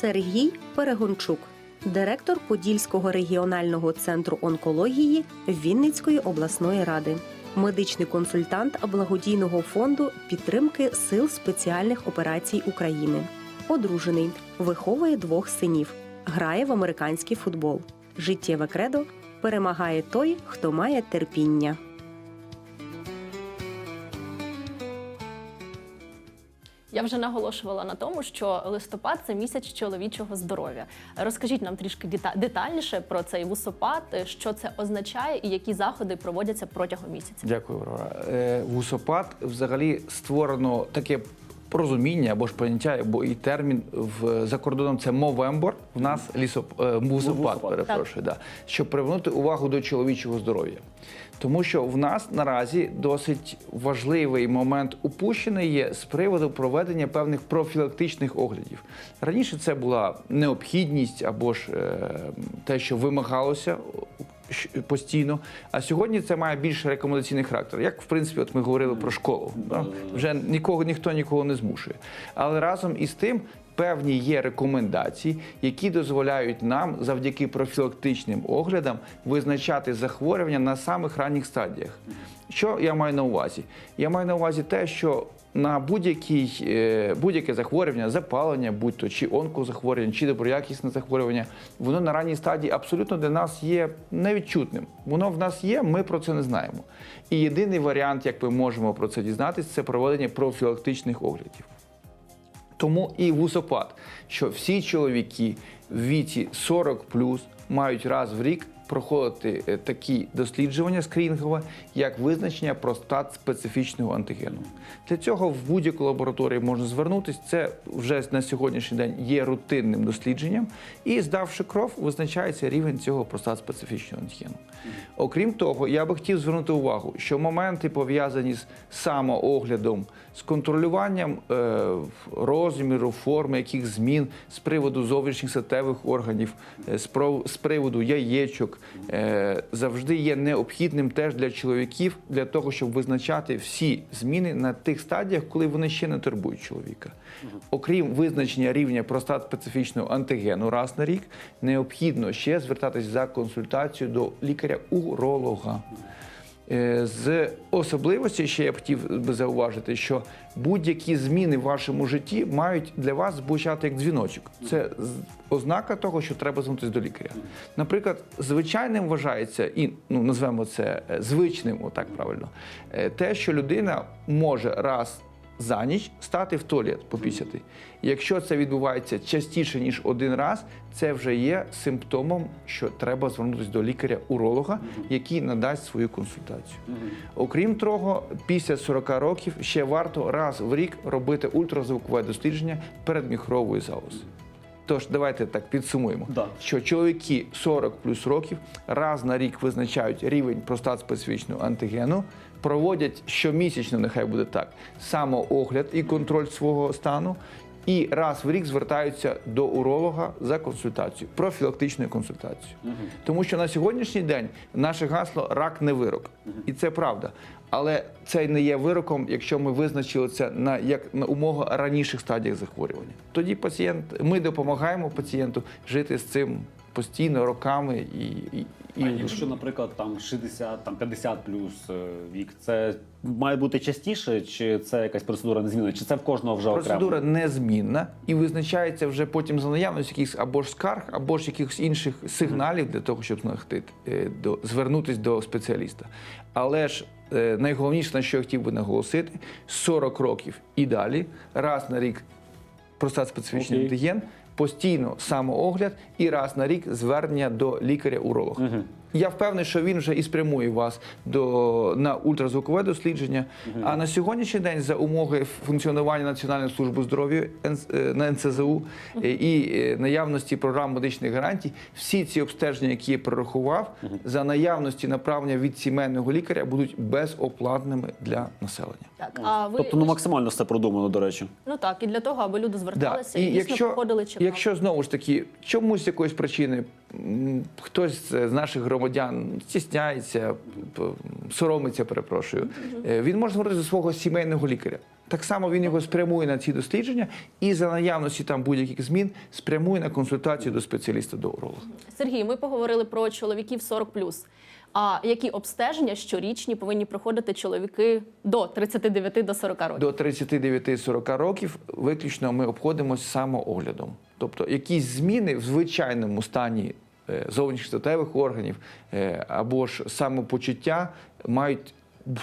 Сергій Перегончук, директор Подільського регіонального центру онкології Вінницької обласної ради, медичний консультант благодійного фонду підтримки сил спеціальних операцій України. Одружений, виховує двох синів, грає в американський футбол. Життєве кредо перемагає той, хто має терпіння. Я вже наголошувала на тому, що листопад це місяць чоловічого здоров'я. Розкажіть нам трішки дета- детальніше про цей вусопад, що це означає і які заходи проводяться протягом місяця. Дякую, Аврора. Е, Вусопад взагалі створено таке порозуміння або ж поняття, або і термін в за кордоном це мовембор. В нас лісоп е, Вусопад. перепрошую, да, щоб привернути увагу до чоловічого здоров'я. Тому що в нас наразі досить важливий момент упущений є з приводу проведення певних профілактичних оглядів. Раніше це була необхідність або ж е, те, що вимагалося постійно. А сьогодні це має більш рекомендаційний характер. Як в принципі, от ми говорили про школу. Да? Вже нікого ніхто нікого не змушує. Але разом із тим. Певні є рекомендації, які дозволяють нам завдяки профілактичним оглядам визначати захворювання на самих ранніх стадіях. Що я маю на увазі? Я маю на увазі те, що на е, будь-яке захворювання, запалення, будь-то чи онкозахворювання, чи доброякісне захворювання, воно на ранній стадії абсолютно для нас є невідчутним. Воно в нас є, ми про це не знаємо. І єдиний варіант, як ми можемо про це дізнатися, це проведення профілактичних оглядів. Тому і вусопад, що всі чоловіки в віці 40 мають раз в рік проходити е, такі дослідження скринінгове, як визначення простат специфічного антигену. Для цього в будь-яку лабораторію можна звернутися. Це вже на сьогоднішній день є рутинним дослідженням, і здавши кров, визначається рівень цього простат специфічного антигену. Окрім того, я би хотів звернути увагу, що моменти пов'язані з самооглядом, з контролюванням е, розміру, форми, яких змін з приводу зовнішніх статевих органів, е, з приводу яєчок, е, завжди є необхідним теж для чоловіків для того, щоб визначати всі зміни на тих стадіях, коли вони ще не турбують чоловіка. Окрім визначення рівня простат специфічного антигену раз на рік, необхідно ще звертатись за консультацією до лікаря-уролога. Е, З особливості ще я б хотів би зауважити, що будь-які зміни в вашому житті мають для вас звучати як дзвіночок. Це ознака того, що треба звернутися до лікаря. Наприклад, звичайним вважається, і ну назвемо це е, звичним, отак правильно, е, те, що людина може раз за ніч стати в туалет попісяти. Якщо це відбувається частіше ніж один раз, це вже є симптомом, що треба звернутися до лікаря-уролога, який надасть свою консультацію. Окрім того, після 40 років ще варто раз в рік робити ультразвукове дослідження передміхрової залози. Тож давайте так підсумуємо, Да. що чоловіки 40 плюс років раз на рік визначають рівень простат специфічного антигену, проводять щомісячно, нехай буде так, самоогляд і контроль свого стану. І раз в рік звертаються до уролога за консультацією, профілактичною консультацією. Тому що на сьогоднішній день наше гасло рак не вирок. І це правда. Але це не є вироком, якщо ми визначили це на як на умога раніших стадіях захворювання. Тоді пацієнт, ми допомагаємо пацієнту жити з цим постійно роками і, і, і А якщо, наприклад, там 60, там 50 плюс е, вік, це має бути частіше, чи це якась процедура незмінна, чи це в кожного вже окремо? Процедура незмінна і визначається вже потім за наявності якихось або ж скарг, або ж якихось інших сигналів для того, щоб знайти е, до звернутися до спеціаліста. Але ж е, найголовніше, на що я хотів би наголосити, 40 років і далі, раз на рік простат специфічний антиген, постійно самоогляд і раз на рік звернення до лікаря-уролога. Я впевнений, що він вже і спрямує вас до на ультразвукове дослідження. А на сьогоднішній день за умови функціонування Національної служби здоров'я е, на НЦЗУ е, і е, наявності програм медичних гарантій, всі ці обстеження, які я прорахував, за наявності направлення від сімейного лікаря будуть безоплатними для населення. Так, а ви Тобто ну максимально все продумано, до речі. ну так, і для того, аби люди Да. зверталися І і, дійсно якщо, проходили чекап. якщо знову ж таки чомусь з якоїсь причини хтось з наших громадян стісняється, соромиться, перепрошую, е, він може звернутися до свого сімейного лікаря. Так само він його спрямує на ці дослідження і за наявності там будь-яких змін спрямує на консультацію до спеціаліста до уролога. Сергій, ми поговорили про чоловіків 40+. А які обстеження щорічні повинні проходити чоловіки до 39 до 40 років? До 39-40 років виключно ми обходимося самооглядом. Тобто якісь зміни в звичайному стані е, зовнішніх статевих органів е, або ж самопочуття мають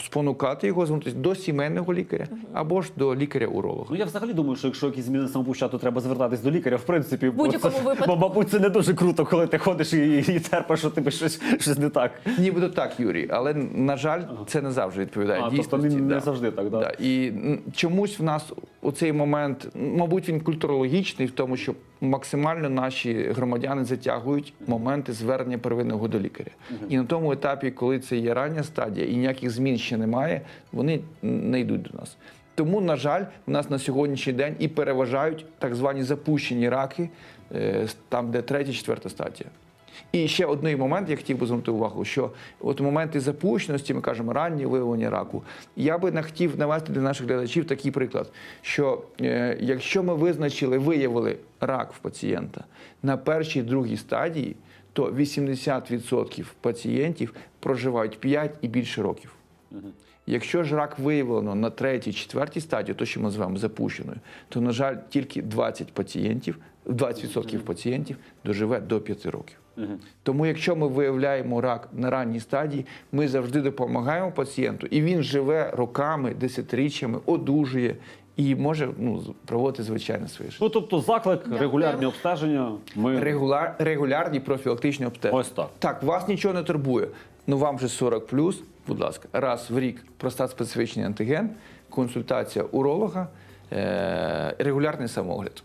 спонукати його звернутися до сімейного лікаря або ж до лікаря-уролога. Ну я взагалі думаю, що якщо якісь зміни самопочатку, то треба звертатись до лікаря. В принципі, бо будь-якому це- випадку. Бо, мабуть, це не дуже круто, коли ти ходиш і, і терпиш, що тебе щось, щось не так. Нібито так, Юрій, але на жаль, це не завжди відповідає А, тобто дійсності. не- не да. завжди так, да? Да. І м, чомусь в нас у цей момент, м, мабуть, він культурологічний в тому, що максимально наші громадяни затягують моменти звернення первинного до лікаря. І на тому етапі, коли це є рання стадія і ніяких змін ще немає, вони не йдуть до нас. Тому, на жаль, в нас на сьогоднішній день і переважають так звані запущені раки, е, там, де третя, четверта стадія. І ще одний момент, я хотів би звернути увагу, що от моменти запущеності, ми кажемо раннє виявлення раку. Я би не хотів навести для наших глядачів такий приклад, що е, якщо ми визначили, виявили рак в пацієнта на першій другій стадії, то 80% пацієнтів проживають 5 і більше років. Якщо ж рак виявлено на третій, четвертій стадії, то що ми називаємо запущеною, то, на жаль, тільки 20 пацієнтів, 20% пацієнтів доживе до 5 років. Тому, якщо ми виявляємо рак на ранній стадії, ми завжди допомагаємо пацієнту, і він живе роками, десятиріччями, одужує і може ну, проводити звичайне своє життя. Ну тобто заклик, регулярні обстеження. Ми Регуляр, регулярні профілактичні обстеження. Ось так. Так, вас нічого не турбує. Ну вам же 40 будь ласка, раз в рік простат специфічний антиген, консультація уролога, е- регулярний самогляд.